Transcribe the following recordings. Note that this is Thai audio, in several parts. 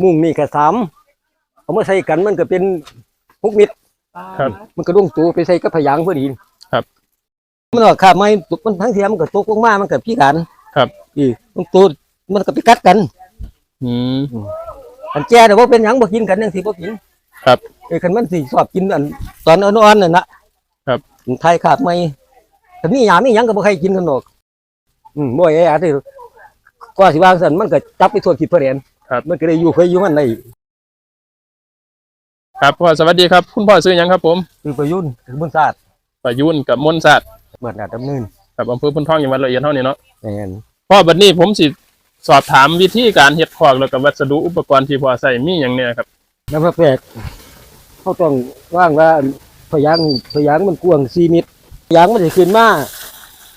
มุ้งนี่ก็สามเอามาใส่กันมันก็เป็นหกเม็ดครับ มันก็ลงตัวไปใส่กับพะยางพอดีครับ มันออกขาบไม้มันทั้งเทียมมันก็ตกลงมามันก็พิการครับอีลงตัวมันก็ไปกัดกัน อืมอันแก่แต่ว่าเป็นหยังบ่กินกันจังซี่บ่กินครับเอ้คันมันสิชอบกินอันตอนอ่อนๆนั่นน่ะครับไทยขาบไม้แต่มีหยามมีหยังก็บ่ใครกินกันดอกอืมบ่ไอ้อะที่ก็สิวางซั่นมันก็จับไปทั่วขีดทั่วแดน ครับมันก็ได้อยู่เคยอยู่มันได้ครับพ่อสวัสดีครับ คุณพ่อซื้อหยังครับ ผมคือประยุนคือบุญศาสตร์ประยุนกับมนต์ศาสตร์เมื่อนาดำเนินกับอำเภอพุนทองจังหวัดร้อยเอ็ดเท่านี้เนาะแม่นพ่อบัดนี้ผมสิสอบถามวิธีการเฮ็ดคอกแล้วก็วัสดุอุปกรณ์ที่พ่อใส่มีหยังเนี่ยครับแล้วมาแปลกเขาต้องว่างว่าพะยางพะยางมันกว้าง4เมตรพะยางมันสิขึ้นมา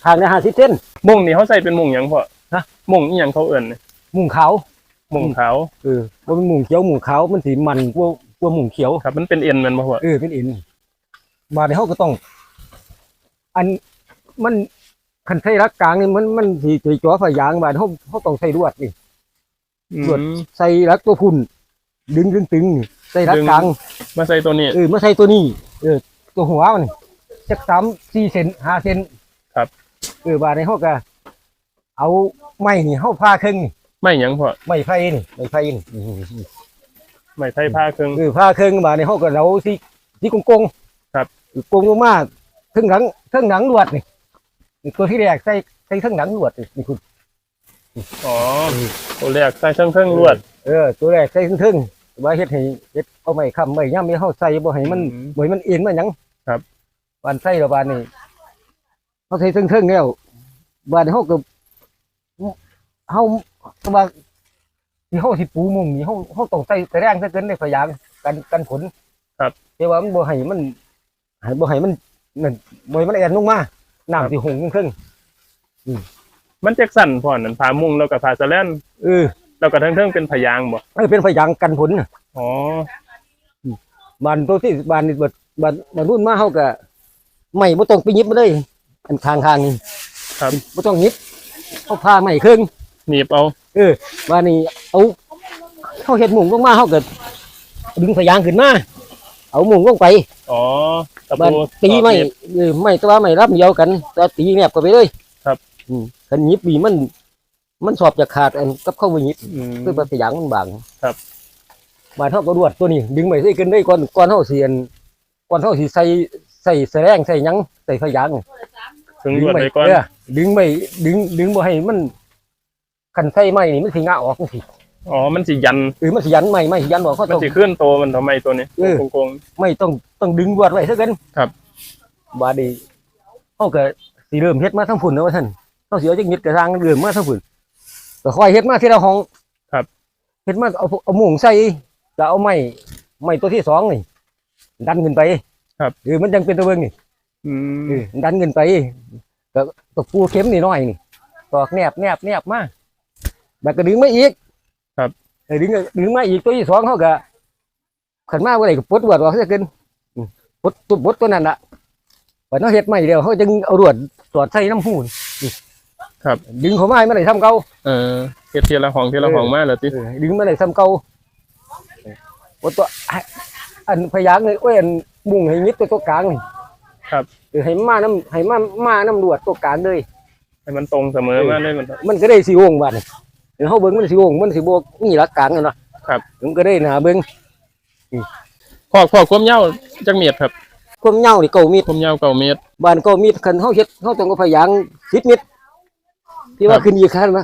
ทางละ50เซนมุ้งนี่เขาใส่เป็นมุ้งหยังพ่อฮะ มุ้งอีหยังเขาเอิ่นเนี่ย มุ้งขาว มุ้งขาวเออบ่เป็นมุ้งเขียวมุ้งขาวมันสิมันกว่ากว่ามุ้งเขียวครับ มันเป็นเอ็นแมันบ่พ่อเออเป็นอินมาในเขาก็ต้อง อันมันคันใช้รักกลางนี่มันมันสีสีจ่อฝายางบาดเขาเขาต้องใส่ลวดนี่ส่วนอืมใส่รักตัวพุ่นดึงดึงตึงนี่ใส่รักดึงกลางมาใส่ตัวนี้เออมาใส่ตัวนี้ เออ ตัวหัวมันจักสามสี่เซนห้าเซนครับ เออบาดในเขาก็เอาไม้นี่เขาพาครึ่งนี่ ไม่หยังพ่อไม้ไฟนี่ไม้ไฟนี่ไม่ไผ่ผ้าเครื่องเออพาครึ่งบาดในเขาก็เราสิที่กงกงๆครับ กงลงมาเทั้งหลังเทั้งหนังลวดนี่นี่ตัวที่แรกใส่ใส่เทั้งหนังลวดนี่นี่คุณ อ๋อตัวแรกใส่เครื่องเครื่องลวด เออ ตัวแรกใส่เทั้งๆว่าเฮ็ดให้เฮ็ดเอาไม้ค้ำไม้ย่ำให้เฮาใส่บ่ให้มันอืมบ่ให้มันเอ็นมาหยังครับบานใส่แล้วบานนี่เฮาใส่เทั้งๆแล้วบานนี้เฮาก็ เฮาก็ว่าที่เฮาสิปูมุงนี่เฮาเฮาต้องใส่แต่แรงซะเกินในพยางกันกันฝนครับแต่ว่ามันบ่ให้มันให้บ่ให้มันนั่นบ่ให้มันแอนลงมาน้ำสิหงครึ่งมันแจ็คสันพ่อนั่นผ้ามุ้งแล้วก็ผ้าสะแลนๆเออแล้วก็ทั้งเทิงเป็นพยางบ่เออเป็นพยางกันฝนน่ะอ๋อบานตัวที่บานนี่เบิดบานบานรุ่นมาเฮาก็ไม่บ่ต้องไปหยิบมาเลยอันข้างๆนี่ครับบ่ต้องหยิบเฮาพาไม่ครึ่ง หนีบเอาบานนี้เอาเฮาเฮ็ดหมุงลงมาเฮาก็ดึงพยางขึ้นมาเอาหมุงลงไปอ๋อตะบานปูตีไม่ตอกหนีบ เออไม่ตัวไม่รับเดียวกันแต่ตีแนบเข้าไปเลยครับ อืมคันหยิบบีมัน มันสอบจะขาดอันกับเข้าไปหยิบ อืม คือว่าพยางมันบางครับบานเฮาก็รวดตัวนี้ ดึงไม่ใส่กันได้ก่อนก่อนเฮาสิอันก่อนเฮาสิใส่ใส่แสลงใส่หยังใส่พยางถึงลวดไปก่อนเดึงไม่ดึงดึงบ่ให้มัน คันใส่ไม้นี่มันสิงาออกจังซี่อ๋อ มันสิยัน หรือมันสิยันไม้ไม้สิยันบ่เขามันต้อง สิเคลื่อนโตวมันทำไมตัวนี้เออ โกง ไม่ต้องต้องดึงรวดไว้ซะกันครับ บาดนี้เฮาก็สิเริ่มเฮ็ดมาทั้งฝุ่นนะว่าซั่นเฮาสิเอาจักนิดกระทางเริ่มมาทั้งฝุ่นก็ค่อยเฮ็ดมาทีละห้องครับ เฮ็ดมาเอาเอาหมุงใส่แล้วเอาไม้ไม้ตัวที่สองนี่ดันขึ้นไปครับ เออมันจังเป็นตัวเบิ่งนี่ ๆอืมเออดันขึ้นไปก็ตะปูเข็มนี่น้อยนี่ตอกแนบแนบแนบมา แล้วก็ดึงมาอีกครับเออดึงดึงมาอีกตัวที่สองเขาก็ขันมาว่าไรก็ปลดรวดออกซะเกินอืมปลดตัวปลดตัวนั้นละวันนั้นเฮ็ดใหม่เดียวเขาจึงเอารวดสอดใส่น้ำหูนนี่ครับดึงเขามาให้มันได้ทำเก่าเออเฮ็ดทีละห้องทีละห้องมาแล้วติเออดึงมาได้ทำเก่าปลดตัวอันพยางเลยโอ้ยอันมุ่งให้ยิดตัวตัวกลางนี่ครับเออให้มาน้ำให้มามาน้ำรวดตัวกลางเลยให้มันตรงเสมอมาเลยมันมันก็ได้สีวงบัดนี้ เดี๋ยวเฮาเบิ่งมันสิวงมันสิบ่มีหลักการกันเนาะครับมันก็ได้หนาเบิ่งพ่อพ่อความยาวจักเมตรครับความยาวนี่เก้าเมตรความยาวเก้าเมตรบ้านเก้าเมตรคันเฮาเฮ็ดเฮาต้องเอาพยาง10เมตรที่ว่าครับขึ้นอีกคันว่า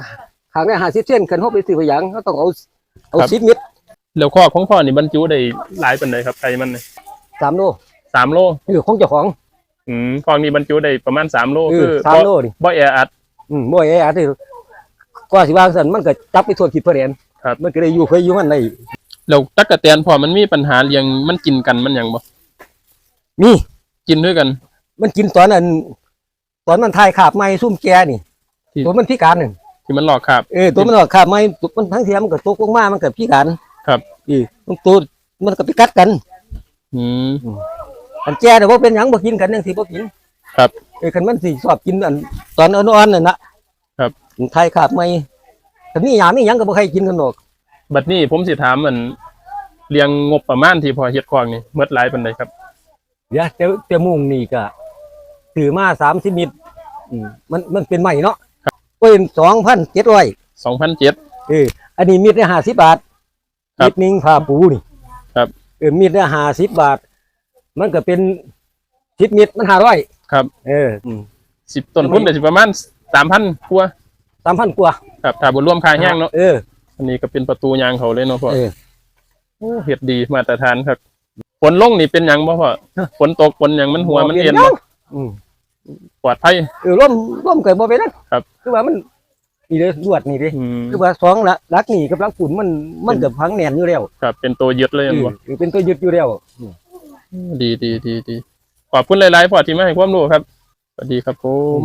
ข้างได้50เซนคันเฮาไปซื้อพยางเฮาต้องเอาเอาครับ10เมตรแล้วคอกของพ่อนี่บรรจุได้หลายปานใดครับไก่มันนี่3โลสามโลนี่คือของเจ้าของอืมคอกนี้บรรจุได้ประมาณสามโลเอคืออบ่3โลนี่บ่แออัดอืมบ่แออัดนี่ กว่าสิวางซั่นมันก็จับไปทั่วทิศทั่วแดนครับ มันก็ได้อยู่เคยอยู่มันได้แล้วตั๊กกะแตนพ่อมันมีปัญหาเลี้ยงมันกินกันมันหยังบ่มีกินด้วยกัน มันกินตอนนั้นตอนมันทายขาบไม้ซุ่มแกนี่ที่ ตัวมันพิการนั่นที่มันหลอกคาบเออตัวมันออกขาบไม้ตัวมันทั้งเทียมมันก็ตกลงมามันก็พิการครับ อีมันตัวมันก็ไปกัดกันอืม อันแก่แต่ว่าเป็นหยังบ่กินกันจังซี่บ่กินครับ เออคันมันสิชอบกินอันตอนอ่อนๆนั่นน่ะครับ ไทยขาบไม้แต่มีหยามมีหยังก็บ่ใครกินกันดอกบัดนี้ผมสิถามมันเรียงงบประมาณที่พอเฮ็ดคอกนี่เมื่อหลายปานใดครับเดี๋ยวแต่แต่มุงนี่ก็ถือมาสามสิบมิตรอืมมันมันเป็นใหม่เนาะเป็นสองพันเจ็ดร้อย2,700เอออันนี้มิตรได้ห้าสิบบาทครับมิตรหนึ่งผ้าปูนี่ ครับเออมิตรได้ห้าสิบบาท มันก็เป็นสิบมิตรมันห้าร้อยครับ เอออืม10ต้นทุนก็สิประมาณ3,000กว่า สามพันกว่าครับถ้าบ่รวมค่าแห้งเนาะเอออันนี้ก็เป็นประตูยางเขาเลยเนาะพ่อเออโอ้เฮ็ดดีมาตรฐานครับฝนลงนี่เป็นหยังบ่พ่อฮะฝนตกฝนหยังมันหัวมันเอ็นบ่บ่อืมปลอดภัยเออร่มร่มเกิดบ่ไปนั่นครับ คือว่ามันนี่เลยลวดนี่เด้อืมคือว่าสองละลักนี่กับลักฝุ่นมันมันเกือบพังแน่นอยู่แล้วครับ เป็นตัวยึดเลยเอแม่นอบ่เออเป็นตัวยึดอยู่แล้วดีดีดีดีขอบคุณหลายๆพ่อที่มาให้ความรู้ครับสวัสดีครับผม